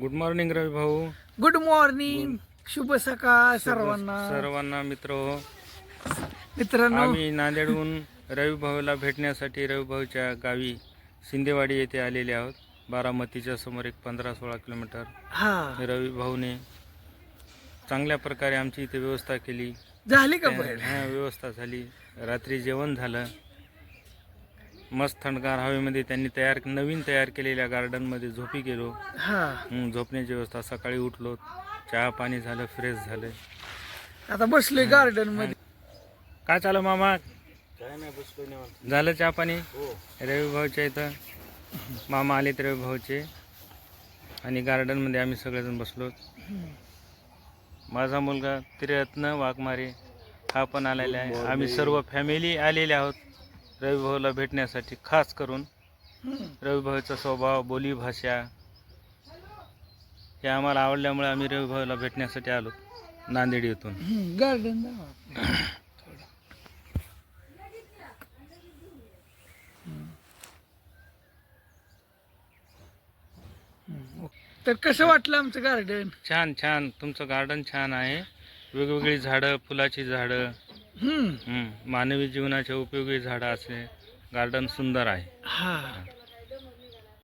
Good morning रवी भाऊ good morning शुभ सकाळ सर्वांना. सर्वांना मित्र हो. मित्रांनो. आम्ही नांदेडहून रवी भाऊला भेटण्यासाठी रवी भाऊच्या गावी शिंदेवाडी येथे आलेले आहोत. बारामतीच्या समोर एक पंधरा सोळा किलोमीटर. हा. रवी भाऊने चांगल्या प्रकारे आमची इथे व्यवस्था केली. झाली का हा, व्यवस्था झाली. रात्री जेवण झालं. मस्त थंडगार हवेमध्ये त्यांनी तयार नवीन तयार केलेल्या गार्डनमध्ये झोपी गेलो. हा. हं, झोपण्याची व्यवस्था सकाळी उठलो चहा पाणी झालं फ्रेश झालं. आता बसलोय गार्डनमध्ये काय चालू मामा? बसलो झालं चहा पाणी? हो. रवी भाऊच्या इथं. मामा आलेत रवी भाऊचे. आणि गार्डनमध्ये आम्ही सगळेजण बसलो. माझा मुलगा त्रिरत्न वाघमारे हा पण आलेला आहे. आम्ही सर्व फॅमिली आलेले आहोत. रवी भाऊला भेटण्यासाठी खास करून रवी भाऊचा स्वभाव बोली भाषा हे आम्हाला आवडल्यामुळे आम्ही रवी भाऊला भेटण्यासाठी आलो नांदेड येथून. गार्डन तर कसं वाटलं आमचं गार्डन छान छान. तुमचं गार्डन छान आहे. वेगवेगळी झाडं फुलाची झाडं. हम्म. मानवी जीवनाच्या उपयोगी झाडं असे गार्डन सुंदर आहे. हा.